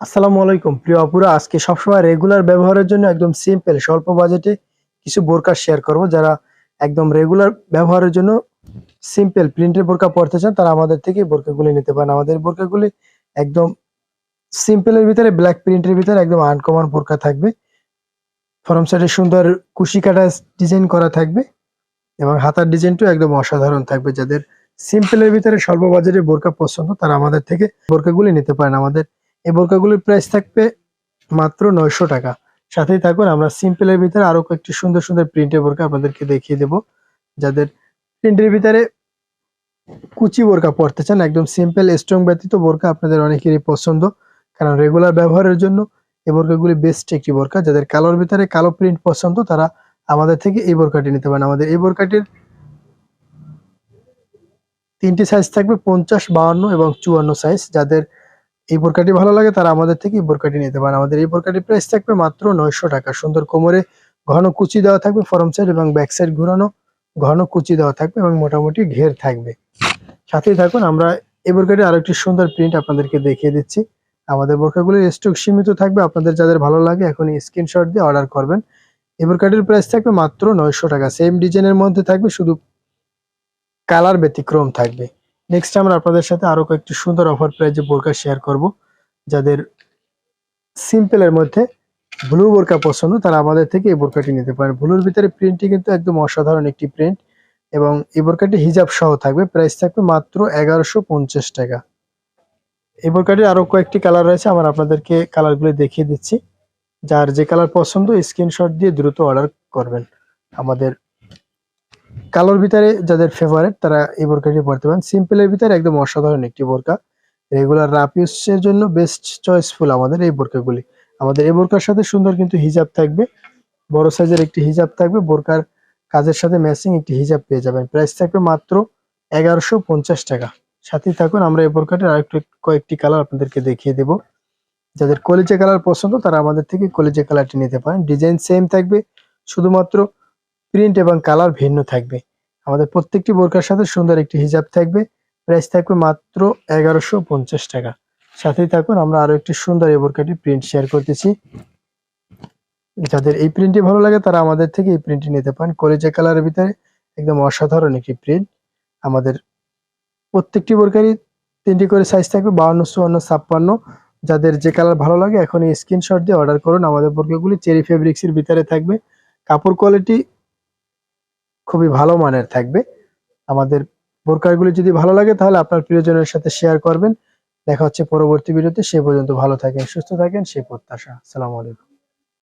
আসসালামু আলাইকুম। প্রিয় অপুরা আজকে সবসময় রেগুলার ব্যবহারের জন্য একদম সিম্পল স্বল্প বাজেটে কিছু বোরকা শেয়ার করব যারা একদম রেগুলার ব্যবহারের জন্য সিম্পল প্রিন্টের বোরকা পড়তে চান, তারা আমাদের থেকে বোরকাগুলি নিতে পারেন। আমাদের বোরকাগুলি একদম সিম্পলের ভিতরে ব্ল্যাক প্রিন্টের ভিতরে একদম আনকমন বোরকা থাকবে। ফরম সাইডে সুন্দর কুশি কাটা ডিজাইন করা থাকবে এবং হাতার ডিজাইনটাও একদম অসাধারণ থাকবে। যাদের সিম্পলের ভিতরে স্বল্প বাজেটের বোরকা পছন্দ, তারা আমাদের থেকে বোরকাগুলি নিতে পারেন। আমাদের এই বোরকাগুলির প্রাইস থাকবে মাত্র নয়শো টাকা। সাথেই থাকুন, আমরা সিম্পলের ভিতরে আরও কয়েকটি সুন্দর সুন্দর প্রিন্টের বোরকা আপনাদেরকে দেখিয়ে দেব। যাদের প্রিন্টের ভিতরে কুচি বোরকা পড়তে চান, একদম সিম্পল স্ট্রং ব্যতীত বোরকা আপনাদের অনেকেরই পছন্দ। কারণ রেগুলার ব্যবহারের জন্য এই বোরকাগুলি বেস্ট একটি বোরকা। যাদের কালোর ভিতরে কালো প্রিন্ট পছন্দ, তারা আমাদের থেকে এই বোরকাটি নিতে পারেন। আমাদের এই বোরকাটির তিনটি সাইজ থাকবে, পঞ্চাশ, বাউান্ন এবং চুয়ান্ন সাইজ যাদের এই বোরকাটি ভালো লাগে, তারা আমাদের থেকে এই বোরকাটি নিতে পারেন আমাদের এই বোরকাটির প্রাইস থাকবে মাত্র নয়শো টাকা। সুন্দর কোমরে ঘন কুচি দেওয়া থাকবে ফরম সাইড এবং ব্যাক সাইড ঘুরানো। ঘন কুচি দেওয়া থাকবে এবং মোটামুটি ঘের থাকবে। সাথেই থাকুন, আমরা এই বোরকাটির আরও একটি সুন্দর প্রিন্ট আপনাদেরকে দেখিয়ে দিচ্ছি। আমাদের বোরকাগুলির স্টক সীমিত থাকবে। আপনাদের যাদের ভালো লাগে এখন স্ক্রিনশট দিয়ে অর্ডার করবেন। এই বোরকাটির প্রাইস থাকবে মাত্র নয়শো টাকা। সেম ডিজাইনের মধ্যে থাকবে, শুধু কালার ব্যতিক্রম থাকবে। নেক্সট আমরা আপনাদের সাথে আরও কয়েকটি সুন্দর অফার প্রাইজে বোরকা শেয়ার করব। যাদের সিম্পলের মধ্যে ব্লু বোরকা পছন্দ, তারা আমাদের থেকে এই বোরকাটি নিতে পারেন। ব্লুর ভিতরে প্রিন্টটি কিন্তু একদম অসাধারণ একটি প্রিন্ট এবং এই বোরকাটি হিজাব সহ থাকবে। প্রাইস থাকবে মাত্র এগারোশো পঞ্চাশ টাকা। এই বোরকাটির আরও কয়েকটি কালার রয়েছে, আমরা আপনাদেরকে কালারগুলো দেখিয়ে দিচ্ছি। যার যে কালার পছন্দ স্ক্রিনশট দিয়ে দ্রুত অর্ডার করবেন আমাদের কালোর ভিতরে যাদের ফেভারেট তারা এই বোরকাটি পড়তে পারেন। সিম্পলের ভিতরে একদম অসাধারণ একটি বোরকা রেগুলার রাপ ইউজের জন্য বেস্ট চয়েসফুল আমাদের এই বোরকাগুলি আমাদের এই বোরকার সাথে সুন্দর কিন্তু হিজাব থাকবে। বড় সাইজের একটি হিজাব থাকবে। বোরকার কাজের সাথে ম্যাচিং একটি হিজাব পেয়ে যাবেন। প্রাইস থাকবে মাত্র এগারোশো পঞ্চাশ টাকা। সাথেই থাকুন, আমরা এই বোরকাটির আরেকটু কয়েকটি কালার আপনাদেরকে দেখিয়ে দেব। যাদের কলেজে কালার পছন্দ, তারা আমাদের থেকে কলেজে কালারটি নিতে পারেন। ডিজাইন সেম থাকবে। শুধুমাত্র প্রিন্ট এবং কালার ভিন্ন থাকবে। আমাদের প্রত্যেকটি বোরকার সাথে সুন্দর একটি হিজাব থাকবে। প্রাইস থাকবে মাত্র এগারোশো পঞ্চাশ টাকা। সাথেই থাকুন, আমরা আরও একটি সুন্দর এই বোরকাটি প্রিন্ট শেয়ার করতেছি। যাদের এই প্রিন্টটি ভালো লাগে, তারা আমাদের থেকে এই প্রিন্টটি নিতে পারেন। কলেজে কালারের ভিতরে একদম অসাধারণ একটি প্রিন্ট। আমাদের প্রত্যেকটি বোরকারই তিনটি করে সাইজ থাকবে, বাউন্ন, চুয়ান্ন, ছাপ্পান্ন। যাদের যে কালার ভালো লাগে এখন এই স্ক্রিনশট দিয়ে অর্ডার করুন। আমাদের বোরকাগুলি চেরি ফেব্রিক্সের ভিতরে থাকবে। কাপড় কোয়ালিটি খুবই ভালো মানের থাকবে। আমাদের বোরকারগুলি যদি ভালো লাগে তাহলে আপনার প্রিয়জনের সাথে শেয়ার করবেন। দেখা হচ্ছে পরবর্তী ভিডিওতে। সে পর্যন্ত ভালো থাকেন, সুস্থ থাকেন সে প্রত্যাশা। আসসালামু আলাইকুম।